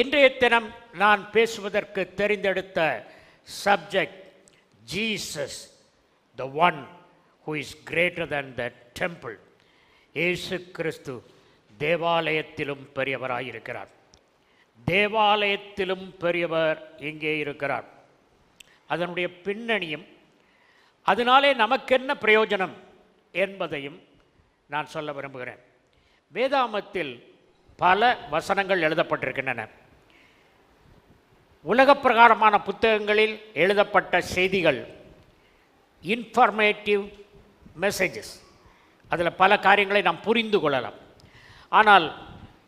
இன்றைய தினம் நான் பேசுவதற்கு தெரிந்தெடுத்த subject Jesus the one who is greater than the temple இயேசு கிறிஸ்து தேவாலயத்திலும் பெரியவராயிருக்கிறார். தேவாலயத்திலும் பெரியவர் இங்கே இருக்கிறார். அதனுடைய பின்னணியும் அதனாலே நமக்கென்ன பிரயோஜனம் என்பதையும் நான் சொல்ல விரும்புகிறேன். வேதாமத்தில் பல வசனங்கள் எழுதப்பட்டிருக்கின்றன. உலகப் பிரகாரமான புத்தகங்களில் எழுதப்பட்ட செய்திகள் இன்ஃபர்மேட்டிவ் மெசேஜஸ் அதில் பல காரியங்களை நாம் புரிந்து கொள்ளலாம். ஆனால்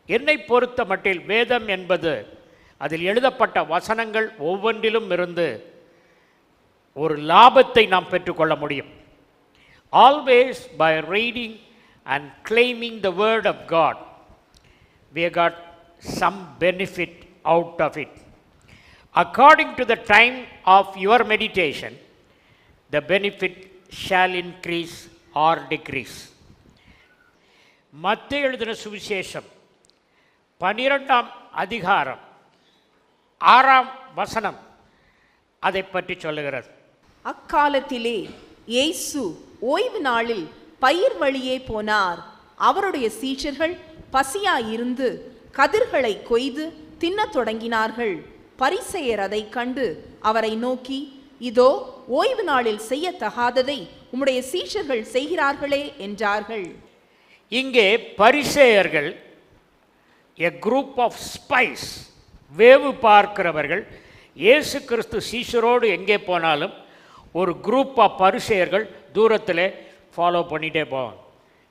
என்னை பொறுத்த மட்டில் வேதம் என்பது அதில் எழுதப்பட்ட வசனங்கள் ஒவ்வொன்றிலும் இருந்து ஒரு லாபத்தை நாம் பெற்றுக்கொள்ள முடியும். Always by reading and claiming the word of God we got some benefit out of it. According to the time of your meditation, the benefit shall increase or decrease. மத்திய எழுதின சுவிசேஷம் பனிரெண்டாம் அதிகாரம் ஆறாம் வசனம் அதை பற்றி சொல்லுகிறது அக்காலத்திலே இயேசு ஓய்வு நாளில் பயிர் வழியே போனார் அவருடைய சீஷர்கள் பசியாயிருந்து கதிர்களை கொய்து தின்னத் தொடங்கினார்கள் பரிசெயர் அதை கண்டு அவரை நோக்கி இதோ ஓய்வு நாளில் செய்யத்தகாததை உம்முடைய சீஷர்கள் செய்கிறார்களே என்றார்கள். இங்கே பரிசெயர்கள் எ குரூப் ஆஃப் ஸ்பைஸ் வேவு பார்க்கிறவர்கள் இயேசு கிறிஸ்து சீஷரோடு எங்கே போனாலும் ஒரு குரூப் ஆஃப் பரிசெயர்கள் தூரத்தில் ஃபாலோ பண்ணிகிட்டே போவாங்க.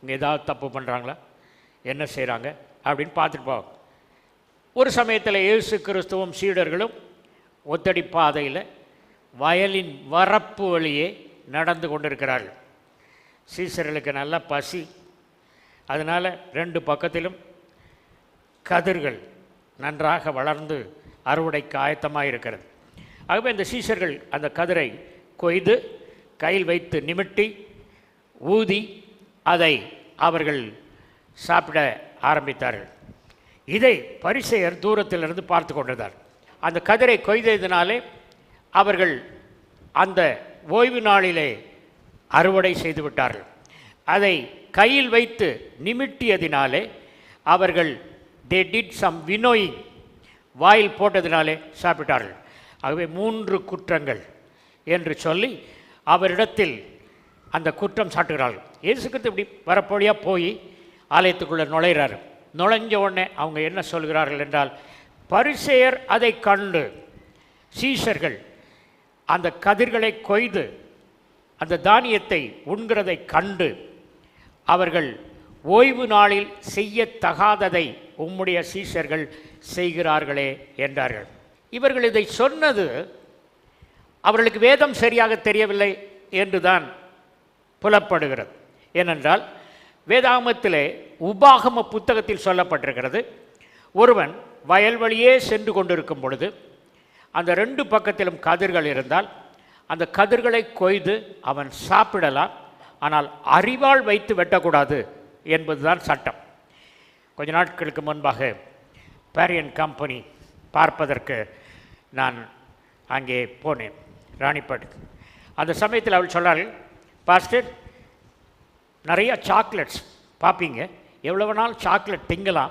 இங்கே ஏதாவது தப்பு பண்ணுறாங்களா என்ன செய்கிறாங்க அப்படின்னு பார்த்துட்டு போவாங்க. ஒரு சமயத்தில் இயேசு கிறிஸ்துவும் சீடர்களும் ஒத்தடி பாதையில் வயலின் வரப்பு வழியே நடந்து கொண்டிருக்கிறார்கள். சீசர்களுக்கு நல்ல பசி. அதனால் ரெண்டு பக்கத்திலும் கதிர்கள் நன்றாக வளர்ந்து அறுவடைக்கு ஆயத்தமாக இருக்கிறது. ஆகவே இந்த சீசர்கள் அந்த கதிரை கொய்து கையில் வைத்து நிமிட்டி ஊதி அதை அவர்கள் சாப்பிட ஆரம்பித்தார்கள். இதை பரிசெயர் தூரத்திலிருந்து பார்த்து கொண்டிருந்தார் அந்த கதிரை கொய்ததினாலே அவர்கள் அந்த ஓய்வு நாளிலே அறுவடை செய்து விட்டார்கள். அதை கையில் வைத்து நிமிட்டியதினாலே அவர்கள் தே டிட் சம் வினோயிங் வாயில் போட்டதினாலே சாப்பிட்டார்கள். ஆகவே மூன்று குற்றங்கள் என்று சொல்லி அவரிடத்தில் அந்த குற்றம் சாட்டுகிறார்கள். இயேசுக்கிறது இப்படி வரப்போழியாக போய் ஆலயத்துக்குள்ளே நுழைகிறாரு நுழைஞ்ச உடனே அவங்க என்ன சொல்கிறார்கள் என்றால் பரிசெயர் அதை கண்டு சீஷர்கள் அந்த கதிர்களை கொய்து அந்த தானியத்தை உண்கிறதை கண்டு அவர்கள் ஓய்வு நாளில் செய்யத்தகாததை உம்முடைய சீஷர்கள் செய்கிறார்களே என்றார்கள். இவர்கள் இதை சொன்னது அவர்களுக்கு வேதம் சரியாக தெரியவில்லை என்றுதான் புலப்படுகிறது. ஏனென்றால் வேதாகமத்திலே உபாகம புத்தகத்தில் சொல்லப்பட்டிருக்கிறது. ஒருவன் வயல்வழியே சென்று கொண்டிருக்கும் பொழுது அந்த ரெண்டு பக்கத்திலும் கதிர்கள் இருந்தால் அந்த கதிர்களை கொய்து அவன் சாப்பிடலாம். ஆனால் அறிவால் வைத்து வெட்டக்கூடாது என்பதுதான் சட்டம். கொஞ்ச நாட்களுக்கு முன்பாக பேரியன் கம்பெனி பார்ப்பதற்கு நான் அங்கே போனேன் ராணிப்பேட் அந்த சமயத்தில் அவள் சொன்னாள் பாஸ்டர் நிறைய சாக்லேட்ஸ் பார்ப்பீங்க எவ்வளவு நாள் சாக்லேட் திங்கலாம்?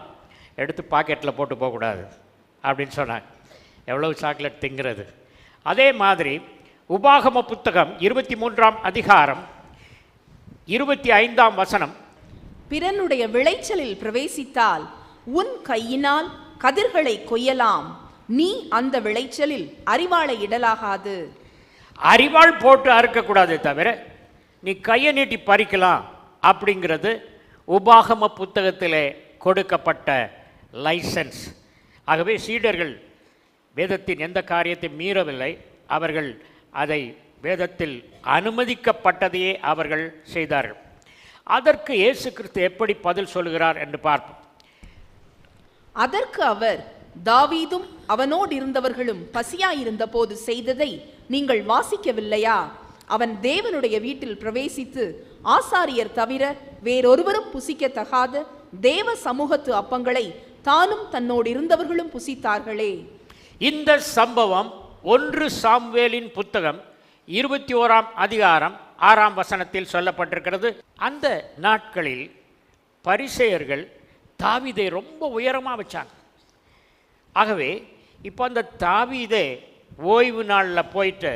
எடுத்து பாக்கெட்டில் போட்டு போகக்கூடாது. அப்படின்னு சொன்னாங்க எவ்வளவு சாக்லேட் திங்கிறது? அதே மாதிரி உபாகம புத்தகம் இருபத்தி மூன்றாம் அதிகாரம் இருபத்தி ஐந்தாம் வசனம். பிறனுடைய விளைச்சலில் பிரவேசித்தால் உன் கையினால் கதிர்களை கொய்யலாம். நீ அந்த விளைச்சலில் அறிவாளை இடலாகாது. அறிவாள் போட்டு அறுக்கக்கூடாதே தவிர நீ கையை நீட்டி பறிக்கலாம். அப்படிங்கிறது உபாகம புத்தகத்திலே கொடுக்கப்பட்ட லைசன்ஸ் ஆகவே சீடர்கள் வேதத்தின் எந்த காரியத்தை மீறவில்லை. அவர்கள் அதை வேதத்தில் அனுமதிக்கப்பட்டதையே அவர்கள் செய்தார்கள். அதற்கு இயேசு கிறிஸ்து எப்படி பதில் சொல்கிறார் என்று பார்ப்போம். அதற்கு அவர் தாவீதும் அவனோடு இருந்தவர்களும் பசியாயிருந்த போது செய்ததை நீங்கள் வாசிக்கவில்லையா? அவன் தேவனுடைய வீட்டில் பிரவேசித்து ஆசாரியர் தவிர வேறொருவரும் புசிக்கத்தகாத தேவ சமூகத்து அப்பங்களை தானும் தன்னோடு இருந்தவர்களும் புசித்தார்களே. இந்த சம்பவம் ஒன்று சாம்வேலின் புத்தகம் இருபத்தி ஓராம் அதிகாரம் ஆறாம் வசனத்தில் சொல்லப்பட்டிருக்கிறது. அந்த நாட்களில் பரிசெயர்கள் தாவிதை ரொம்ப உயரமாக வச்சாங்க. ஆகவே இப்போ அந்த தாவிதே ஓய்வு நாளில் போயிட்டு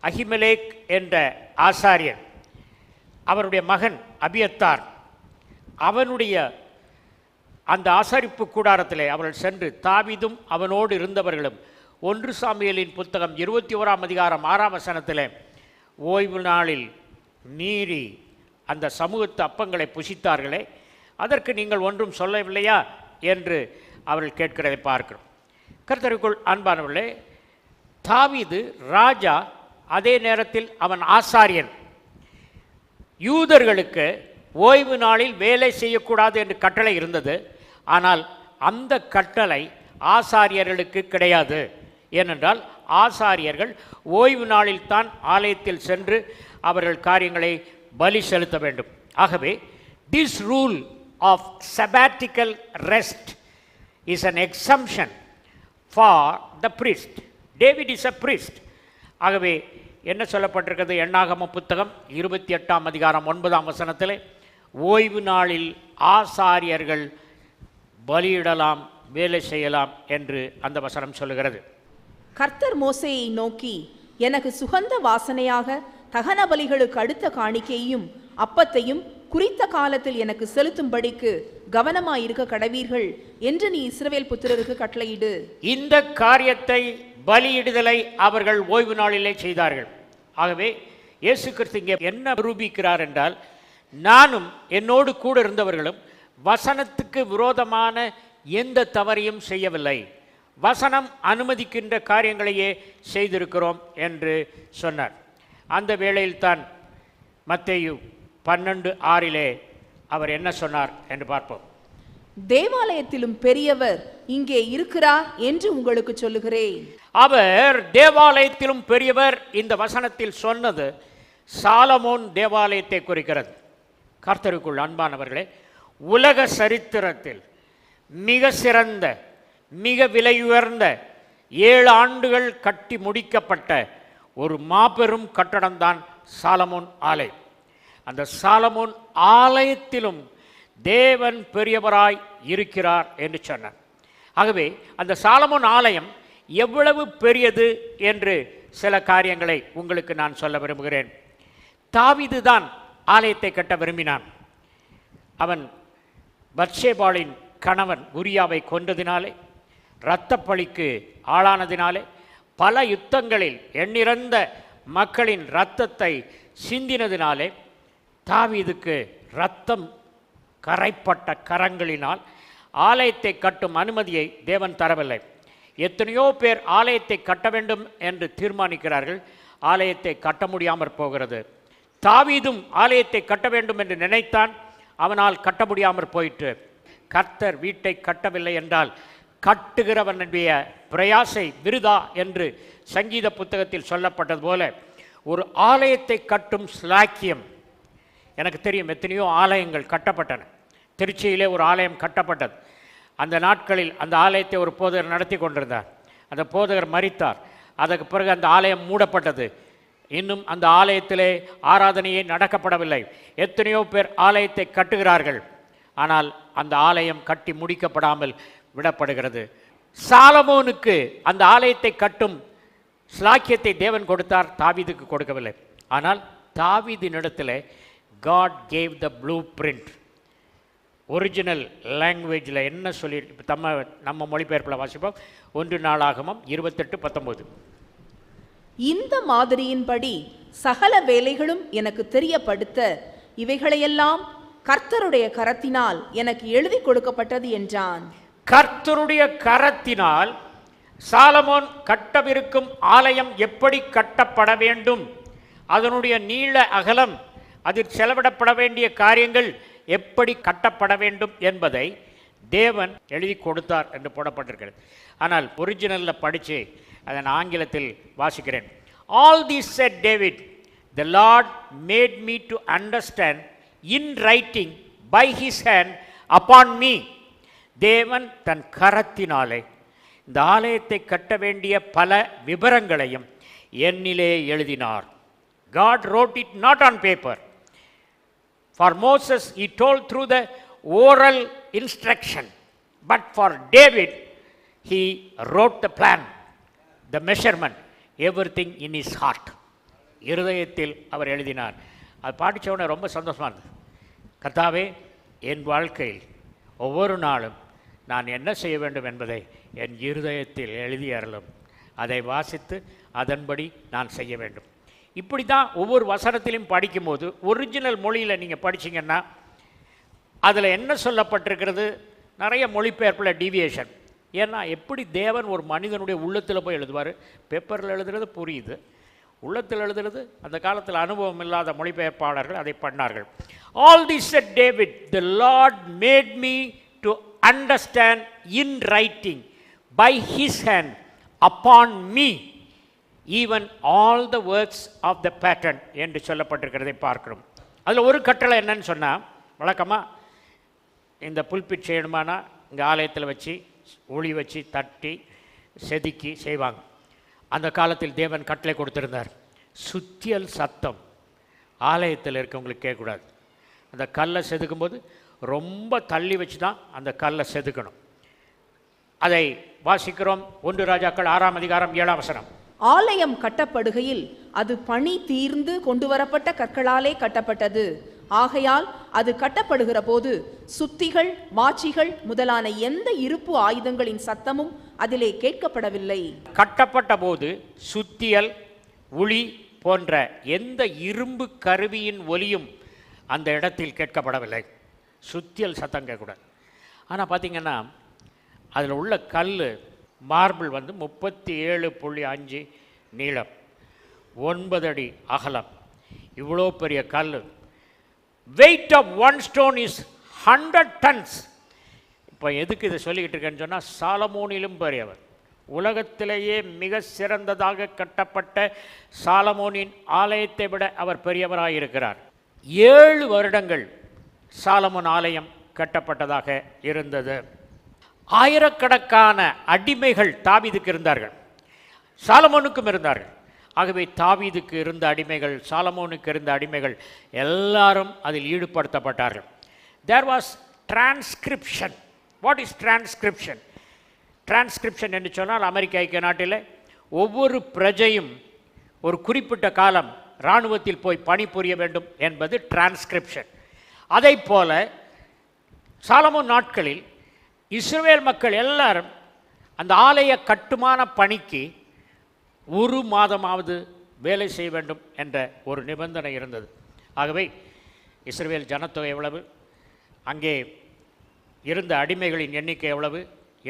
அகிமலேக் என்ற ஆசாரியன் அவருடைய மகன் அபியத்தார். அவனுடைய அந்த ஆசரிப்பு கூடாரத்தில் அவர்கள் சென்று தாவிதும் அவனோடு இருந்தவர்களும் ஒன்று சாமியலின் புத்தகம் இருபத்தி ஓராம் அதிகாரம் ஆறாம் வசனத்தில் ஓய்வு நாளில் மீறி அந்த சமூகத்து அப்பங்களை புசித்தார்களே அதற்கு நீங்கள் ஒன்றும் சொல்லவில்லையா? என்று அவர்கள் கேட்கிறதை பார்க்கிறோம். கர்த்தருக்குள் அன்பானவர்களே தாவிது ராஜா அதே நேரத்தில் அவன் ஆசாரியன். யூதர்களுக்கு ஓய்வு நாளில் வேலை செய்யக்கூடாது என்று கட்டளை இருந்தது. ஆனால் அந்த கட்டளை ஆசாரியர்களுக்கு கிடையாது. ஏனென்றால் ஆசாரியர்கள் ஓய்வு நாளில் தான் ஆலயத்தில் சென்று அவர்கள் காரியங்களை பலி செலுத்த வேண்டும். ஆகவே this rule of sabbatical rest is an exemption for the priest David is a priest ஆகவே என்ன சொல்லப்பட்டிருக்கிறது? எண்ணாகம புத்தகம் இருபத்தி எட்டாம் அதிகாரம் ஒன்பதாம் வசனத்தில் ஓய்வு நாளில் ஆசாரியர்கள் பலியிடலாம் வேலை செய்யலாம் என்று அந்த வசனம் சொல்லுகிறது. கர்த்தர் மோசையை நோக்கி எனக்கு சுகந்த வாசனையாக தகன பலிகளுக்கு அடுத்த காணிக்கையும் அப்பத்தையும் குறித்த காலத்தில் எனக்கு செலுத்தும்படிக்கு கவனமாயிருக்க கடவீர்கள் என்று நீ இஸ்ரவேல் புத்திரருக்கு கட்டளையிடு. இந்த காரியத்தை பலியிடுதலை அவர்கள் ஓய்வு நாளிலே செய்தார்கள். ஆகவே இயேசு கிறிஸ்து இங்கே என்ன நிரூபிக்கிறார் என்றால் நானும் என்னோடு கூட இருந்தவர்களும் வசனத்துக்கு விரோதமான எந்த தவறையும் செய்யவில்லை. வசனம் அனுமதிக்கின்ற காரியங்களையே செய்திருக்கிறோம் என்று சொன்னார். அந்த வேளையில்தான் மத்தேயு பன்னெண்டு ஆறிலே அவர் என்ன சொன்னார் என்று பார்ப்போம். தேவாலயத்திலும் பெரியவர் இங்கே இருக்கிறார் என்று உங்களுக்கு சொல்லுகிறேன். அவர் தேவாலயத்திலும் பெரியவர் இந்த வசனத்தில் சொன்னது சாலமோன் தேவாலயத்தை குறிக்கிறது. கர்த்தருக்குள் அன்பானவர்களே உலக சரித்திரத்தில் மிக சிறந்த மிக விலையுயர்ந்த ஏழு ஆண்டுகள் கட்டி முடிக்கப்பட்ட ஒரு மாபெரும் கட்டடம்தான் சாலமோன் ஆலயம். அந்த சாலமோன் ஆலயத்திலும் தேவன் பெரியவராய் இருக்கிறார் என்று சொன்னார். ஆகவே அந்த சாலமோன் ஆலயம் எவ்வளவு பெரியது என்று சில காரியங்களை உங்களுக்கு நான் சொல்ல விரும்புகிறேன். தாவிது தான் ஆலயத்தை கட்ட விரும்பினான். அவன் பத்ஷேபாளின் கணவன் உரியாவை கொன்றதினாலே இரத்தப்பழிக்கு ஆளானதினாலே பல யுத்தங்களில் எண்ணிறந்த மக்களின் இரத்தத்தை சிந்தினதினாலே தாவீதுக்கு ரத்தம் கரைப்பட்ட கரங்களினால் ஆலயத்தை கட்டும் அனுமதியை தேவன் தரவில்லை. எத்தனையோ பேர் ஆலயத்தை கட்ட வேண்டும் என்று தீர்மானிக்கிறார்கள். ஆலயத்தை கட்ட முடியாமற் போகிறது. தாவீதும் ஆலயத்தை கட்ட வேண்டும் என்று நினைத்தான். அவனால் கட்ட முடியாமற் போயிற்று. கர்த்தர் வீட்டை கட்டவில்லை என்றால் கட்டுகிறவனுடைய பிரயாசை விருதா என்று சங்கீத புத்தகத்தில் சொல்லப்பட்டது போல ஒரு ஆலயத்தை கட்டும் ஸ்லாக்கியம் எனக்கு தெரியும் எத்தனையோ ஆலயங்கள் கட்டப்பட்டன. திருச்சியிலே ஒரு ஆலயம் கட்டப்பட்டது. அந்த நாட்களில் அந்த ஆலயத்தை ஒரு போதகர் நடத்தி கொண்டிருந்தார். அந்த போதகர் மறித்தார் அதற்கு பிறகு அந்த ஆலயம் மூடப்பட்டது. இன்னும் அந்த ஆலயத்திலே ஆராதனையே நடக்கப்படவில்லை. எத்தனையோ பேர் ஆலயத்தை கட்டுகிறார்கள். ஆனால் அந்த ஆலயம் கட்டி முடிக்கப்படாமல் விடப்படுகிறது. சாலமோனுக்கு அந்த ஆலயத்தை கட்டும் ஸ்லாக்கியத்தை தேவன் கொடுத்தார் தாவிதுக்கு கொடுக்கவில்லை. ஆனால் தாவீதினிடத்தில் God gave the blueprint original லாங்குவேஜில் என்ன சொல்லி இப்போ நம்ம நம்ம மொழிபெயர்ப்பில் வாசிப்போம். ஒன்று நாளாகமம் இருபத்தெட்டு பத்தொம்போது. இந்த மாதிரியின்படி சகல வேலைகளும் எனக்கு தெரியப்படுத்த இவைகளையெல்லாம் கர்த்தருடைய கரத்தினால் எனக்கு எழுதி கொடுக்கப்பட்டது என்றான். கர்த்தருடைய கரத்தினால் சாலமோன் கட்டவிருக்கும் ஆலயம் எப்படி கட்டப்பட வேண்டும்? அதனுடைய நீள அகலம் அதில் செலவிடப்பட வேண்டிய காரியங்கள் எப்படி கட்டப்பட வேண்டும் என்பதை தேவன் எழுதி கொடுத்தார் என்று போடப்பட்டிருக்கிறது. ஆனால் ஒரிஜினலில் படித்து அதை ஆங்கிலத்தில் வாசிக்கிறேன். All this said David the Lord made me to understand in writing by his hand upon me தேவன் தன் கரத்தினாலே இந்த ஆலயத்தை கட்ட வேண்டிய பல விவரங்களையும் என்னிலே எழுதினார். God wrote it not on paper for Moses he told through the oral instruction but for David he wrote the plan the measurement everything in his heart இருதயத்தில் அவர் எழுதினார். அது படிச்ச ரொம்ப சந்தோஷமாக இருந்தது. கத்தாவே என் வாழ்க்கையில் ஒவ்வொரு நாளும் நான் என்ன செய்ய வேண்டும் என்பதை என் இருதயத்தில் எழுதி அருளும். அதை வாசித்து அதன்படி நான் செய்ய வேண்டும். இப்படி தான் ஒவ்வொரு வசனத்திலையும் படிக்கும்போது ஒரிஜினல் மொழியில் நீங்கள் படிச்சிங்கன்னா அதில் என்ன சொல்லப்பட்டிருக்கிறது? நிறைய மொழிபெயர்ப்பில் டீவியேஷன் ஏன்னா எப்படி தேவன் ஒரு மனிதனுடைய உள்ளத்தில் போய் எழுதுவார்? பேப்பரில் எழுதுறது புரியுது. உள்ளத்தில் எழுதுறது அந்த காலத்தில் அனுபவம் இல்லாத மொழிபெயர்ப்பாளர்கள் அதை பண்ணார்கள். All this said David the Lord made me to understand in writing by his hand upon me even all the works of the pattern என்று சொல்லப்பட்டிருக்கிறதை பார்க்கிறோம். அதில் ஒரு கட்டளை என்னன்னு சொன்னால் வழக்கமாக இந்த புல்பிட் செய்யணுமானா இங்கே ஆலயத்தில் வச்சு ஒளி வச்சு தட்டி செதுக்கி செய்வாங்க. அந்த காலத்தில் தேவன் கட்டளை கொடுத்துருந்தார். சுத்தியல் சத்தம். ஆலயத்தில் இருக்கவங்களுக்கு கேட்கக்கூடாது. அந்த கல்லை செதுக்கும்போது ரொம்ப தள்ளி வச்சு தான் அந்த கல்லை செதுக்கணும். அதை வாசிக்கிறோம். ஒன்று ராஜாக்கள் ஆறாம் அதிகாரம் ஏழாம் வசனம். ஆலயம் கட்டப்படுகையில் அது பணி தீர்ந்து கொண்டு வரப்பட்ட கற்களாலே கட்டப்பட்டது. ஆகையால் அது கட்டப்படுகிற போது சுத்திகள் மாச்சிகள் முதலான எந்த இருப்பு ஆயுதங்களின் சத்தமும் அதிலே கேட்கப்படவில்லை. கட்டப்பட்ட போது சுத்தியல் உளி போன்ற எந்த இரும்பு கருவியின் ஒலியும் அந்த இடத்தில் கேட்கப்படவில்லை. சுத்தியல் சத்தம் கேட்கக்கூடாது. ஆனால் பார்த்தீங்கன்னா அதில் உள்ள கல் மார்பிள் வந்து முப்பத்தி ஏழு புள்ளி அஞ்சு நீளம் ஒன்பது அடி அகலம். இவ்வளோ பெரிய கல். Weight of one stone is hundred tons இப்போ எதுக்கு இதை சொல்லிக்கிட்டு இருக்கேன்னு சொன்னால் சாலமோனிலும் பெரியவர். உலகத்திலேயே மிக சிறந்ததாக கட்டப்பட்ட சாலமோனின் ஆலயத்தை விட அவர் பெரியவராக இருக்கிறார் ஏழு வருடங்கள் சாலமோன் ஆலயம் கட்டப்பட்டதாக இருந்தது. ஆயிரக்கணக்கான அடிமைகள் தாவீதுக்கு இருந்தார்கள். சாலமோனுக்கும் இருந்தார்கள். ஆகவே தாவீதுக்கு இருந்த அடிமைகள் சாலமோனுக்கு இருந்த அடிமைகள் எல்லாரும் அதில் ஈடுபடுத்தப்பட்டார்கள். There was transcription what is transcription transcription என்று சொன்னால் அமெரிக்க ஐக்கிய நாட்டில் ஒவ்வொரு பிரஜையும் ஒரு குறிப்பிட்ட காலம் இராணுவத்தில் போய் பணிபுரிய வேண்டும் என்பது டிரான்ஸ்கிரிப்ஷன் அதை போல சாலமோன் நாட்களில் இஸ்ரேல் மக்கள் எல்லாரும் அந்த ஆலய கட்டுமான பணிக்கு ஒரு மாதமாவது வேலை செய்ய வேண்டும் என்ற ஒரு நிபந்தனை இருந்தது. ஆகவே இஸ்ரேல் ஜனத்தொகை எவ்வளவு? அங்கே இருந்த அடிமைகளின் எண்ணிக்கை எவ்வளவு?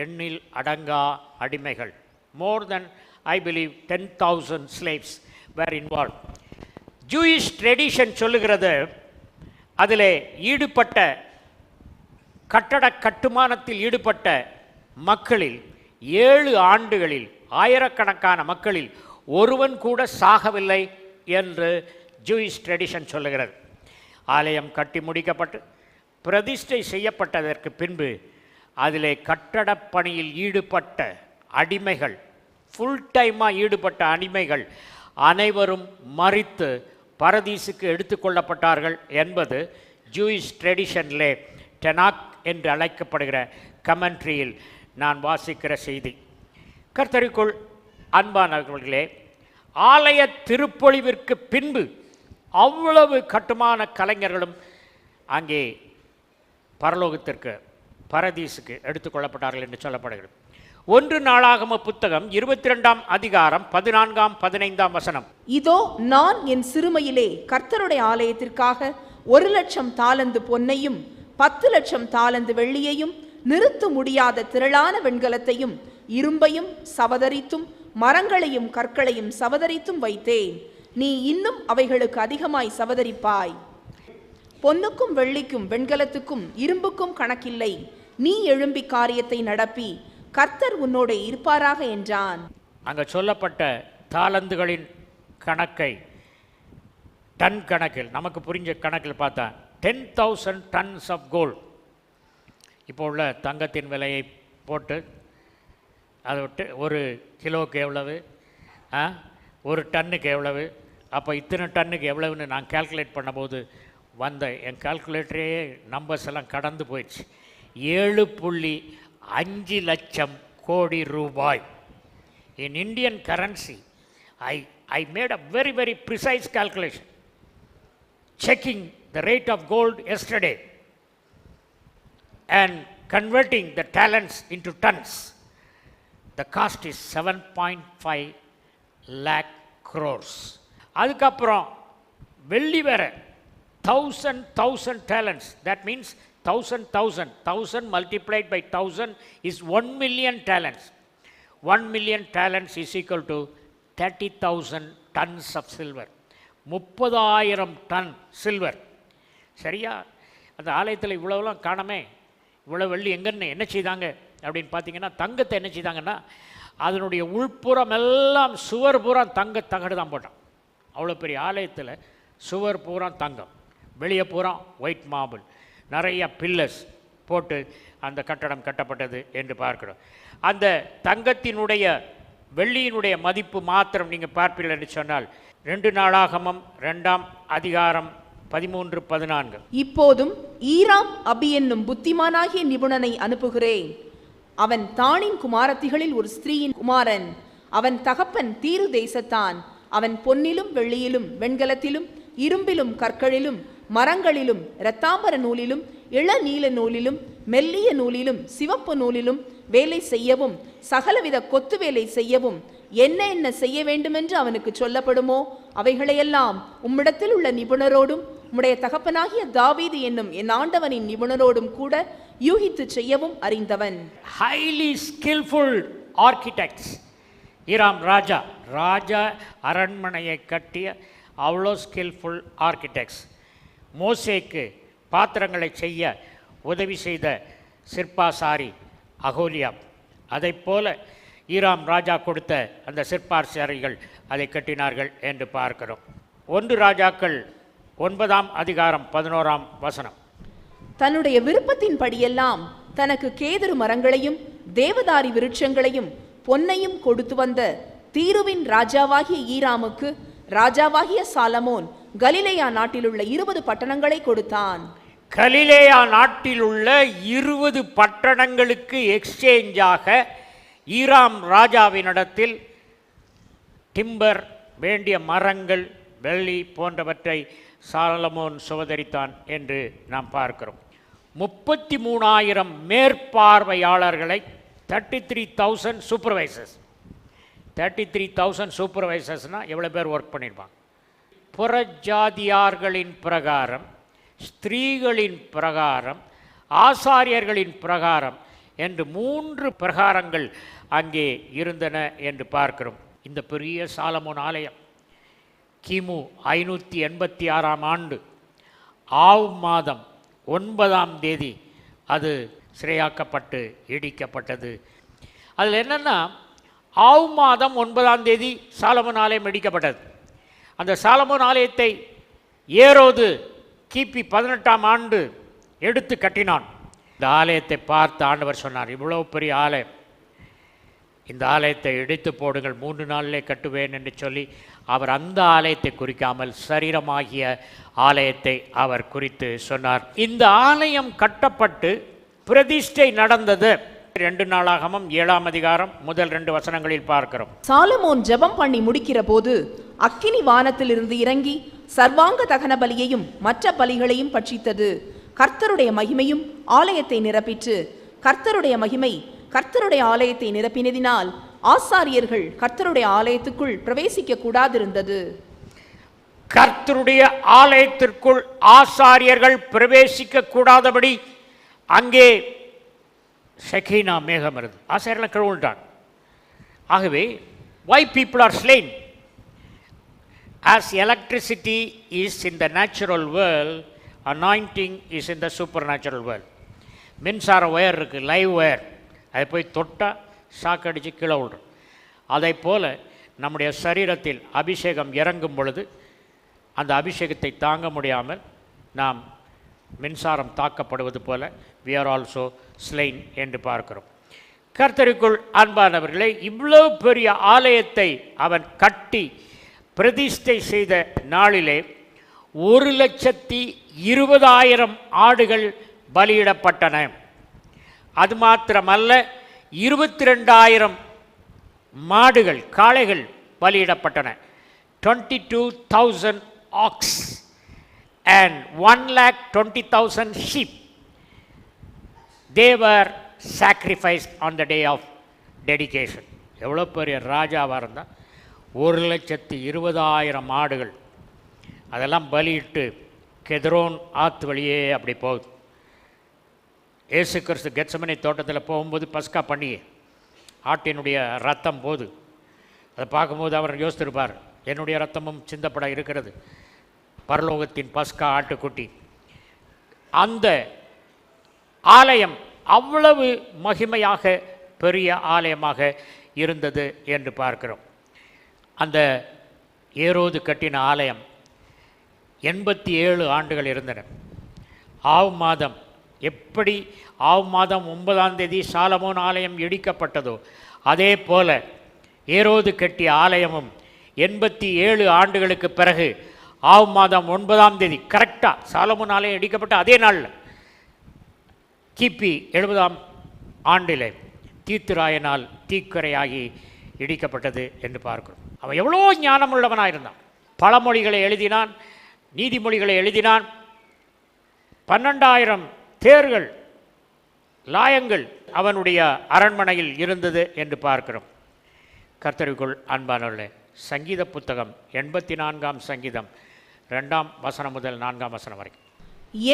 எண்ணில் அடங்கா அடிமைகள். More than I believe ten thousand slaves were involve Jewish tradition சொல்லுகிறது அதில் ஈடுபட்ட கட்டட கட்டுமானத்தில் ஈடுபட்ட மக்களில் ஏழு ஆண்டுகளில் ஆயிரக்கணக்கான மக்களில் ஒருவன் கூட சாகவில்லை என்று ஜூயிஷ் ட்ரெடிஷன் சொல்லுகிறது. ஆலயம் கட்டி முடிக்கப்பட்டு பிரதிஷ்டை செய்யப்பட்டதற்கு பின்பு அதிலே கட்டடப் பணியில் ஈடுபட்ட அடிமைகள் ஃபுல் டைமாக ஈடுபட்ட அடிமைகள் அனைவரும் மறித்து பரதீசுக்கு எடுத்துக்கொள்ளப்பட்டார்கள் என்பது ஜூயிஷ் ட்ரெடிஷனிலே டெனாக் என்று அழைக்கப்படுகிற கமெண்ட்ரியில் நான் வாசிக்கிற செய்தி. கர்த்தருக்குள் அன்பானவர்களே ஆலய திருப்பொழிவிற்கு பின்பு அவ்வளவு கட்டுமான கலைஞர்களும் அங்கே பரலோகத்திற்கு பரதீசுக்கு எடுத்துக்கொள்ளப்பட்டார்கள் என்று சொல்லப்படுகிறது. ஒன்று நாளாகம புத்தகம் இருபத்தி ரெண்டாம் அதிகாரம் பதினான்காம் பதினைந்தாம் வசனம். இதோ நான் என் சிறுமையிலே கர்த்தருடைய ஆலயத்திற்காக ஒரு லட்சம் தாளந்து பொன்னையும் பத்து லட்சம் தாளந்து வெள்ளியையும் நிறுத்த முடியாத திரளான வெண்கலத்தையும் இரும்பையும் சவதரித்தும் மரங்களையும் கற்களையும் சவதரித்தும் வைத்தேன். நீ இன்னும் அவைகளுக்கு அதிகமாய் சவதரிப்பாய். பொன்னுக்கும் வெள்ளிக்கும் வெண்கலத்துக்கும் இரும்புக்கும் கணக்கில்லை. நீ எழும்பி காரியத்தை நடப்பி. கர்த்தர் உன்னோட இருப்பாராக என்றான். அங்கே சொல்லப்பட்ட தாளந்துகளின் கணக்கை டன் கணக்கில் நமக்கு புரிஞ்ச கணக்கில் பார்த்தா ten thousand tons of gold இப்போ உள்ள தங்கத்தின் விலையை போட்டு அதை விட்டு ஒரு கிலோவுக்கு எவ்வளவு? ஒரு டன்னுக்கு எவ்வளவு? அப்போ இத்தனை டன்னுக்கு எவ்வளவுன்னு நான் கால்குலேட் பண்ணும்போது வந்த என் கால்குலேட்டரே நம்பர்ஸ் எல்லாம் கடந்து போயிடுச்சு. ஏழு புள்ளி அஞ்சு லட்சம் கோடி ரூபாய். In Indian currency I I made a very very precise calculation checking the rate of gold yesterday and converting the talents into tons. The cost is 7.5 lakh crores. அதுக்கப்புறம் வெள்ளி வேற thousand thousand talents that means thousand thousand thousand multiplied by thousand is one million talents one million talents is equal to thirty thousand tons of silver முப்பதாயிரம் ton silver சரியா? அந்த ஆலயத்தில் இவ்வளோலாம் காணமே. இவ்வளோ வெள்ளி எங்கன்னு என்ன செய்தாங்க? அப்படின்னு பார்த்தீங்கன்னா தங்கத்தை என்ன செய்தாங்கன்னா அதனுடைய உள்புறம் எல்லாம் சுவர் பூரா தங்க தகடு தான் போட்டான். அவ்வளோ பெரிய ஆலயத்தில் சுவர் பூரா தங்கம். வெளியே பூரா ஒயிட் மார்பிள் நிறைய பில்லர்ஸ் போட்டு அந்த கட்டடம் கட்டப்பட்டது என்று பார்க்கிறோம். அந்த தங்கத்தினுடைய வெள்ளியினுடைய மதிப்பு மாத்திரம் நீங்கள் பார்ப்பீர்கள் என்று சொன்னால் ரெண்டு நாளாகமம் ரெண்டாம் அதிகாரம் பதிமூன்று பதினான்கு. இப்போதும் ஈராம் அபி என்னும் புத்திமானாகிய நிபுணனை அனுப்புகிறேன். அவன் தானின் குமாரத்திகளில் ஒரு ஸ்திரீயின் குமாரன். அவன் தகப்பன் தீரு தேசத்தான். அவன் பொன்னிலும் வெள்ளியிலும் வெண்கலத்திலும் இரும்பிலும் கற்களிலும் மரங்களிலும் இரத்தாம்பர நூலிலும் இளநீல நூலிலும் மெல்லிய நூலிலும் சிவப்பு நூலிலும் வேலை செய்யவும் சகலவித கொத்து வேலை செய்யவும் என்ன என்ன செய்ய வேண்டுமென்று அவனுக்கு சொல்லப்படுமோ அவைகளையெல்லாம் உம்மிடத்தில் உள்ள நிபுணரோடும் உம்முடைய தகப்பனாகிய தாவீது என்னும் என் ஆண்டவனின் நிபுணரோடும் கூட யூகித்து செய்யவும் அறிந்தவன். ஹைலி ஸ்கில்ஃபுல் ஆர்கிடெக்ட்ஸ் ஈராம் ராஜா ராஜா அரண்மனையை கட்டிய அவ்வளோ ஸ்கில்ஃபுல் ஆர்கிடெக்ட்ஸ் மோசேக்கு பாத்திரங்களை செய்ய உதவி செய்த சிற்பாசாரி அகோலியாம் அதைப் போல ஈராம் ராஜா கொடுத்த அந்த சிற்பாசாரிகள் அதை கட்டினார்கள் என்று பார்க்கிறோம். ஒன்று ராஜாக்கள் ஒன்பதாம் அதிகாரம் பதினோராம் வசனம். தன்னுடைய விருப்பத்தின்படியெல்லாம் தனக்கு கேதுரு மரங்களையும் தேவதாரி விருட்சங்களையும் பொன்னையும் கொடுத்து வந்த தீருவின் ராஜாவாகிய ஈராமுக்கு ராஜாவாகிய சாலமோன் கலிலேயா நாட்டிலுள்ள இருபது பட்டணங்களை கொடுத்தான். கலிலேயா நாட்டில் உள்ள இருபது பட்டணங்களுக்கு எக்ஸ்சேஞ்சாக ஈராம் ராஜாவினிடத்தில் டிம்பர் வேண்டிய மரங்கள் வெள்ளி போன்றவற்றை சாலமோன் சுவதரித்தான் என்று நாம் பார்க்கிறோம். முப்பத்தி மூணாயிரம் மேற்பார்வையாளர்களை thirty three thousand supervisors thirty three thousand சூப்பர்வைசர்ஸ்னால் எவ்வளோ பேர் ஒர்க் பண்ணியிருப்பாங்க புறஜாதியார்களின் பிரகாரம் ஸ்திரீகளின் பிரகாரம் ஆசாரியர்களின் பிரகாரம் என்று மூன்று பிரகாரங்கள் அங்கே இருந்தன என்று பார்க்கிறோம். இந்த பெரிய சாலமோன் ஆலயம். கிமு ஐநூற்றி எண்பத்தி ஆறாம் ஆண்டு ஆவ் மாதம் ஒன்பதாம் தேதி அது சிறையாக்கப்பட்டு இடிக்கப்பட்டது. அதில் என்னென்னா ஆவ் மாதம் ஒன்பதாம் தேதி சாலமன் ஆலயம் இடிக்கப்பட்டது. அந்த சாலமோன் ஆலயத்தை ஏரோது கிபி பதினெட்டாம் ஆண்டு எடுத்து கட்டினான். இந்த ஆலயத்தை பார்த்து ஆண்டவர் சொன்னார் இவ்வளோ பெரிய ஆலயம். இந்த ஆலயத்தை இடித்து போடுங்கள் மூன்று நாளிலே கட்டுவேன் என்று சொல்லி அவர் அந்த ஆலயத்தை குறிக்காமல் சரீரமாகிய ஆலயத்தை அவர் குறித்து சொன்னார். இந்த ஆலயம் கட்டப்பட்டு பிரதிஷ்டை நடந்தது. ரெண்டு நாளாகமும் ஏழாம் அதிகாரம் முதல் ரெண்டு வசனங்களில் பார்க்கிறோம். சாலமோன் ஜெபம் பண்ணி முடிக்கிற போது அக்கினி வானத்திலிருந்து இறங்கி சர்வாங்க தகன பலியையும் மற்ற பலிகளையும் பட்சித்தது. கர்த்தருடைய மகிமையும் ஆலயத்தை நிரப்பிற்று. கர்த்தருடைய மகிமை கர்த்தருடைய ஆலயத்தை நிரப்பினதினால் ஆசாரியர்கள் கர்த்தருடைய ஆலயத்துக்குள் பிரவேசிக்க கூடாதிருந்தது கர்த்தருடைய ஆலயத்திற்குள் ஆசாரியர்கள் பிரவேசிக்க கூடாதபடி அங்கே ஷெகீனா மேகம் இருந்தது ஆசாரியர்லாம் கழுவிட்டான் ஆகவே why people are slain as electricity is in the natural world anointing is in the supernatural world மின்சார ஒயர் இருக்குது லைவ் ஒயர் அதை போய் தொட்டால் ஷாக் அடித்து கீழே விடுறோம் அதை போல் நம்முடைய சரீரத்தில் அபிஷேகம் இறங்கும் பொழுது அந்த அபிஷேகத்தை தாங்க முடியாமல் நாம் மின்சாரம் தாக்கப்படுவது போல வி ஆர் ஆல்சோ slain என்று பார்க்கிறோம். கர்த்தருக்குள் அன்பானவர்களே இவ்வளவு பெரிய ஆலயத்தை அவன் கட்டி பிரதிஷ்டை செய்த நாளிலே ஒரு லட்சத்தி இருபதாயிரம் ஆடுகள் பலியிடப்பட்டன. அது மாத்திரமல்ல இருபத்தி ரெண்டாயிரம் மாடுகள் காளைகள் பலியிடப்பட்டன. Twenty two thousand ox and one lakh twenty thousand sheep they were sacrifice on the day of dedication எவ்வளோ பெரிய ராஜாவாக இருந்தால் ஒரு லட்சத்தி இருபதாயிரம் ஆடுகள் அதெல்லாம் பலியிட்டு கெதரோன் ஆற்று வழியே அப்படி போகுது. ஏசு கிறிஸ்து கெச்சமனை தோட்டத்தில் போகும்போது பஸ்கா பண்ணி ஆட்டினுடைய ரத்தம் போது. அதை பார்க்கும்போது அவர் யோசித்திருப்பார் என்னுடைய ரத்தமும் சிந்தப்பட இருக்கிறது. பரலோகத்தின் பஸ்கா ஆட்டுக்குட்டி. அந்த ஆலயம் அவ்வளவு மகிமையாக பெரிய ஆலயமாக இருந்தது என்று பார்க்கிறோம். அந்த ஏரோது கட்டின ஆலயம் எண்பத்தி ஏழு ஆண்டுகள் இருந்தன. ஆவ் மாதம் எப்படி ஆவ் மாதம் ஒன்பதாம் தேதி சாலமோன் ஆலயம் இடிக்கப்பட்டதோ அதே போல ஏரோது கட்டிய ஆலயமும் எண்பத்தி ஏழு ஆண்டுகளுக்கு பிறகு ஆவ் மாதம் ஒன்பதாம் தேதி கரெக்டாக சாலமோன் ஆலயம் இடிக்கப்பட்ட அதே நாளில். கிபி எழுபதாம் ஆண்டிலே தீத்துராயனால் தீக்கரையாகி இடிக்கப்பட்டது என்று பார்க்கிறோம். அவன் எவ்வளோ ஞானமுள்ளவனாக இருந்தான். பழமொழிகளை எழுதினான் நீதிமொழிகளை எழுதினான். பன்னெண்டாயிரம் தேர்கள் லாயங்கள் அவனுடைய அரண்மனையில் இருந்தது என்று பார்க்கிறோம். கர்த்தருக்குள் அன்பானவர்களே சங்கீத புத்தகம் எண்பத்தி நான்காம் சங்கீதம் ரெண்டாம் வசனம் முதல் நான்காம் வசனம் வரைக்கும்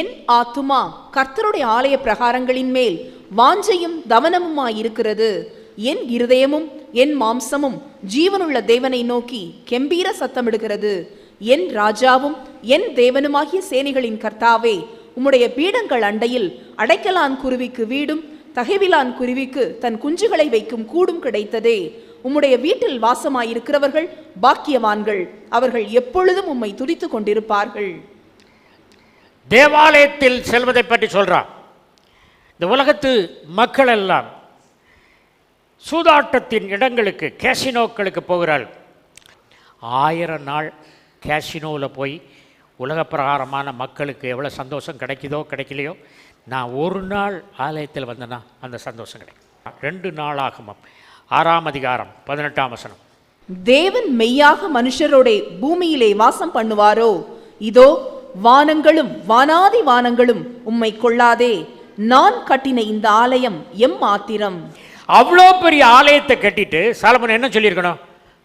என் ஆத்துமா கர்த்தருடைய ஆலய பிரகாரங்களின் மேல் வாஞ்சையும் தவனமுமாயிருக்கிறது. என் இருதயமும் என் மாம்சமும் ஜீவனுள்ள தேவனை நோக்கி கெம்பீர சத்தமிடுகிறது. என் ராஜாவும் என் தேவனுமாகிய சேனைகளின் கர்த்தாவே உம்முடைய பீடங்கள் அண்டையில் அடைக்கலான் குருவிக்கு வீடும் தகைவிலான் குருவிக்கு தன் குஞ்சுகளை வைக்கும் கூடும் கிடைத்ததே. உம்முடைய வீட்டில் வாசமாயிருக்கிறவர்கள் பாக்கியவான்கள். அவர்கள் எப்பொழுதும் உம்மை துடித்துக் கொண்டிருப்பார்கள். தேவாலயத்தில் செல்வதை பற்றி சொல்றான். இந்த உலகத்து மக்கள் எல்லாம் சூதாட்டத்தின் இடங்களுக்கு கேசினோக்களுக்கு போகிறார்கள். ஆயிரம் நாள் கேசினோவில் போய் உலக பிரகாரமான மக்களுக்கு எவ்வளோ சந்தோஷம் கிடைக்குதோ கிடைக்கலையோ நான் ஒரு நாள் ஆலயத்தில் வந்தேன்னா அந்த சந்தோஷம் கிடைக்கும். ரெண்டு நாளாகமம் ஆறாம் அதிகாரம் பதினெட்டாம் வசனம். தேவன் மெய்யாக மனுஷரோடே பூமியிலே வாசம் பண்ணுவாரோ? இதோ வானங்களும் வானாதி வானங்களும் உம்மை கொள்ளாதே. நான் கட்டின இந்த ஆலயம் எம் ஆத்திரம் அவ்வளோ பெரிய ஆலயத்தை கட்டிட்டு சாலமன் என்ன சொல்லியிருக்கணும்?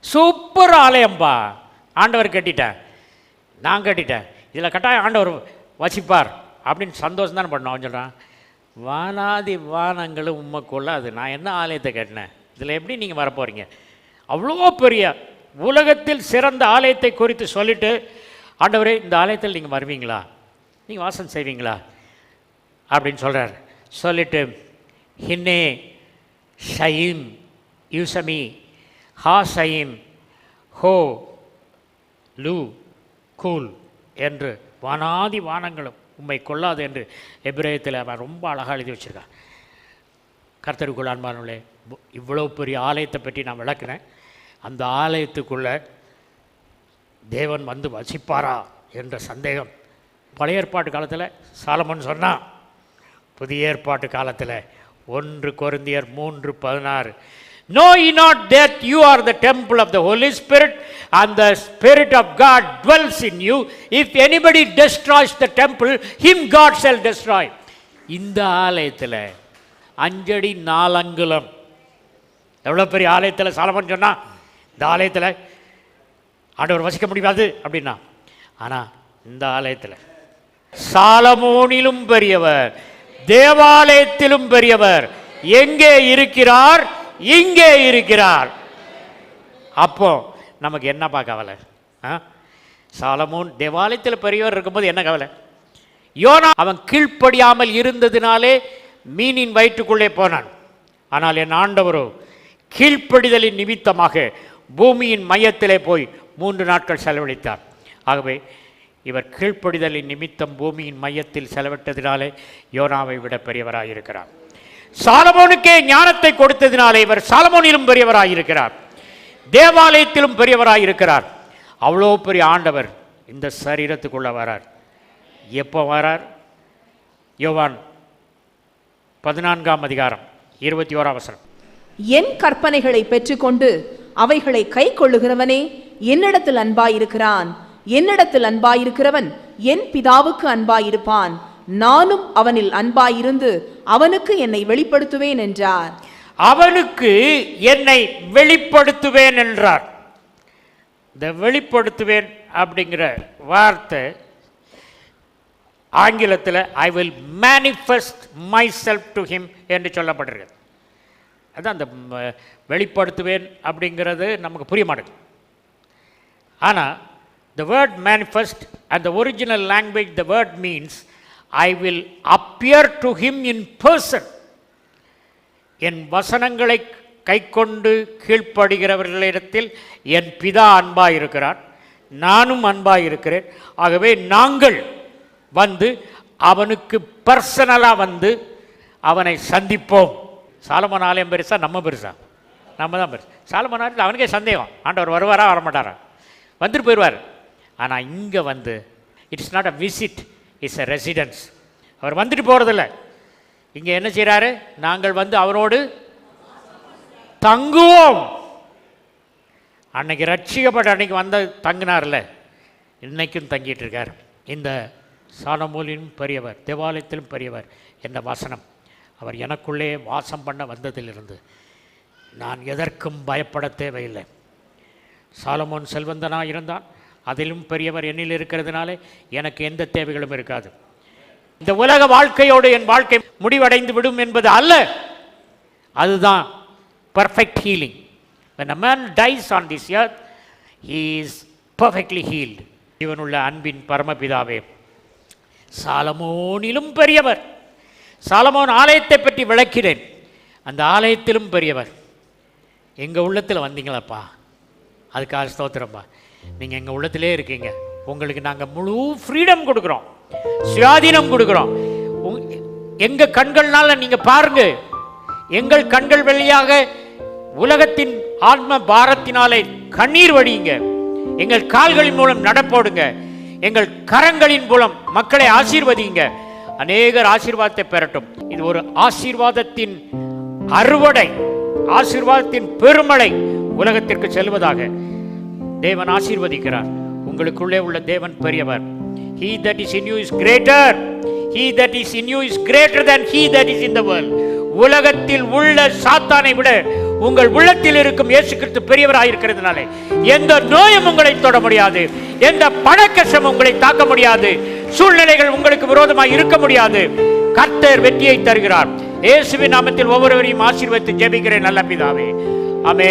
சூப்பர் ஆலயம்பா ஆண்டவர் கட்டிட்டேன் நான் கட்டிட்டேன். இதில் கட்டாயம் ஆண்டவர் வசிப்பார். அப்படின்னு சந்தோஷம் தானே பண்ணோம் சொல்கிறான் வானாதி வானங்களும் உண்மை அது நான் என்ன ஆலயத்தை கட்டினேன் இதில் எப்படி நீங்கள் வரப்போகிறீங்க அவ்வளோ பெரிய உலகத்தில் சிறந்த ஆலயத்தை குறித்து சொல்லிவிட்டு ஆண்டவரே இந்த ஆலயத்தில் நீங்கள் வருவீங்களா? நீங்கள் வாசம் செய்வீங்களா? அப்படின்னு சொல்கிறார் சொல்லிட்டு ஹின்னே ஷயீம் யூசமி ஹா ஷயீம் ஹோ லூ கூல் என்று வானாதி வானங்களும் உண்மை கொள்ளாது என்று எபிரேயத்தில் அவன் ரொம்ப அழகாக எழுதி வச்சுருக்கான். கர்த்தருக்குள் அன்பானுள்ளே இவ்வளோ பெரிய ஆலயத்தை பற்றி நான் விளக்குனேன் அந்த ஆலயத்துக்குள்ளே தேவன் வந்து வசிப்பாரா என்ற சந்தேகம். பழைய ஏற்பாட்டு காலத்தில் சாலமன் சொன்னான் புதிய ஏற்பாட்டு காலத்தில் ஒன்று கொருந்தியர் மூன்று பதினாறு. Know ye not that you are the temple of the Holy Spirit and the spirit of God dwells in you. If anybody destroys the temple, him God shall destroy. இந்த ஆலயத்தில் அஞ்சடி நாலங்குலம் எவ்வளோ பெரிய ஆலயத்தில் சாலமன் சொன்னால் இந்த ஆலயத்தில் ஆண்டவர் வசிக்க முடியாது அப்படின்னா ஆனால் இந்த ஆலயத்தில் சாலமோனிலும் பெரியவர் தேவாலயத்திலும் பெரியவர் எங்கே இருக்கிறார் இங்கே இருக்கிறார். அப்போ நமக்கு என்னப்பா கவலை? ஆ? சாலமோன் தேவாலயத்தில் பெரியவர் இருக்கும்போது என்ன கவலை? யோனா அவன் கீழ்ப்படியாமல் இருந்ததினாலே மீனின் வயிற்றுக்குள்ளே போனான். ஆனால் என் ஆண்டவரோ கீழ்ப்படிதலின் நிமித்தமாக பூமியின் மையத்திலே போய் மூன்று நாட்கள் செலவழித்தார். ஆகவே இவர் கீழ்ப்படிதலின் நிமித்தம் பூமியின் மையத்தில் செலவிட்டதினாலே யோனாவை விட பெரியவராக இருக்கிறார் சாலமோனுக்கே ஞானத்தை கொடுத்ததினாலே இவர் சாலமோனிலும் பெரியவராயிருக்கிறார். தேவாலயத்திலும் பெரியவராயிருக்கிறார். அவ்வளோ பெரிய ஆண்டவர் இந்த சரீரத்துக்குள்ளே வரார். எப்போ வரார்? யோவான் பதினான்காம் அதிகாரம் இருபத்தி ஓராம் வசனம். என் கற்பனைகளை பெற்றுக்கொண்டு அவைகளை கை கொள்ளுகிறவனே என்னிடத்தில் அன்பாயிருக்கிறான். என்னிடத்தில் அன்பாயிருக்கிறவன் என் பிதாவுக்கு அன்பாயிருப்பான். நானும் அவனில் அன்பாயிருந்து அவனுக்கு என்னை வெளிப்படுத்துவேன் என்றார். அவனுக்கு என்னை வெளிப்படுத்துவேன் என்றார். இந்த வெளிப்படுத்துவேன் அப்படிங்கிற வார்த்தை ஆங்கிலத்தில் I will manifest myself to him என்று சொல்லப்படுகிறது அதான் அந்த வெளிப்படுத்துவேன் அப்படிங்கிறது நமக்கு புரிய மாட்டேங்குது. ஆனால் the word manifest and the original language the word means I will appear to him in person என் வசனங்களை கைக்கொண்டு கீழ்ப்படுகிறவர்களிடத்தில் என் பிதா அன்பாக இருக்கிறான் நானும் அன்பாக இருக்கிறேன் ஆகவே நாங்கள் வந்து அவனுக்கு பர்சனலாக வந்து அவனை சந்திப்போம். சாலமன் ஆலயம் பெருசா நம்ம பெருசா? நம்ம தான் பெருசு. சாலமன் ஆலயத்தில் அவனுக்கே சந்தேகம். ஆண்டவர் வருவாரா வரமாட்டாரா? வந்துட்டு போயிடுவார் ஆனால் இங்கே வந்து it's not a visit is a residence அவர் வந்துட்டு போகிறதில்ல இங்கே என்ன செய்கிறாரு நாங்கள் வந்து அவரோடு தங்குவோம். அன்னைக்கு ரட்சிக்கப்பட்ட அன்னைக்கு வந்த தங்கினார்ல. இன்னைக்கும் தங்கிட்டு இருக்கார். இந்த சாலமூலிலும் பெரியவர் தேவாலயத்திலும் பெரியவர் என்ற வசனம் அவர் எனக்குள்ளே வாசம் பண்ண வந்ததிலிருந்து நான் எதற்கும் பயப்பட தேவையில்லை. சாலமோன் செல்வந்தனாக இருந்தான். அதிலும் பெரியவர் என்னில் இருக்கிறதுனாலே எனக்கு எந்த தேவைகளும் இருக்காது. இந்த உலக வாழ்க்கையோடு என் வாழ்க்கை முடிவடைந்து விடும் என்பது அல்ல. அதுதான் perfect healing when a man dies on this earth he is perfectly healed இவனுள்ள அன்பின் பரமபிதாவே சாலமோனிலும் பெரியவர். சாலமோன் ஆலயத்தை பற்றி விளக்கிறேன். அந்த ஆலயத்திலும் பெரியவர். எங்கள் உள்ளத்தில் வந்தீங்களப்பா? அதுக்காக ஸ்தோத்திரம்ப்பா நீங்கள் எங்கள் உள்ளத்திலே இருக்கீங்க. உங்களுக்கு நாங்கள் முழு ஃப்ரீடம் கொடுக்குறோம். சுயாதீனம் கொடுக்குறோம். எங்கள் கண்கள்னால நீங்கள் பாருங்க. எங்கள் கண்கள் வழியாக உலகத்தின் ஆத்ம பாரத்தினாலே கண்ணீர் வடியுங்க. எங்கள் கால்களின் மூலம் நடப்போடுங்க. எங்கள் கரங்களின் மூலம் மக்களை ஆசீர்வதிங்க அநேகர் ஆசீர்வாதத்தை பெறட்டும். இது ஒரு ஆசீர்வாதத்தின் அறுவடை ஆசீர்வாதத்தின் பெருமழை உலகத்திற்கு செல்வதாக. தேவன் ஆசீர்வதிக்கிறார். உங்களுக்குள்ளே உள்ள தேவன் பெரியவர். He that is in you is greater. He that is in you is greater than he that is in the world. உலகத்தில் உள்ள சாத்தானை விட உங்கள் உள்ளத்தில் இருக்கும் இயேசு கிறிஸ்து பெரியவராயிருக்கிறதுனாலே எந்த நோயும் உங்களை தொட முடியாது. எந்த பணக்கஷ்டம் உங்களை தாக்க முடியாது. சூழ்நிலைகள் உங்களுக்கு விரோதமாக இருக்க முடியாது. கர்த்தர் வெற்றியை தருகிறார். இயேசுவின் நாமத்தில் ஒவ்வொருவரையும் ஆசீர்வதித்து ஜெபிக்கிறேன் நல்ல பிதாவே. அமே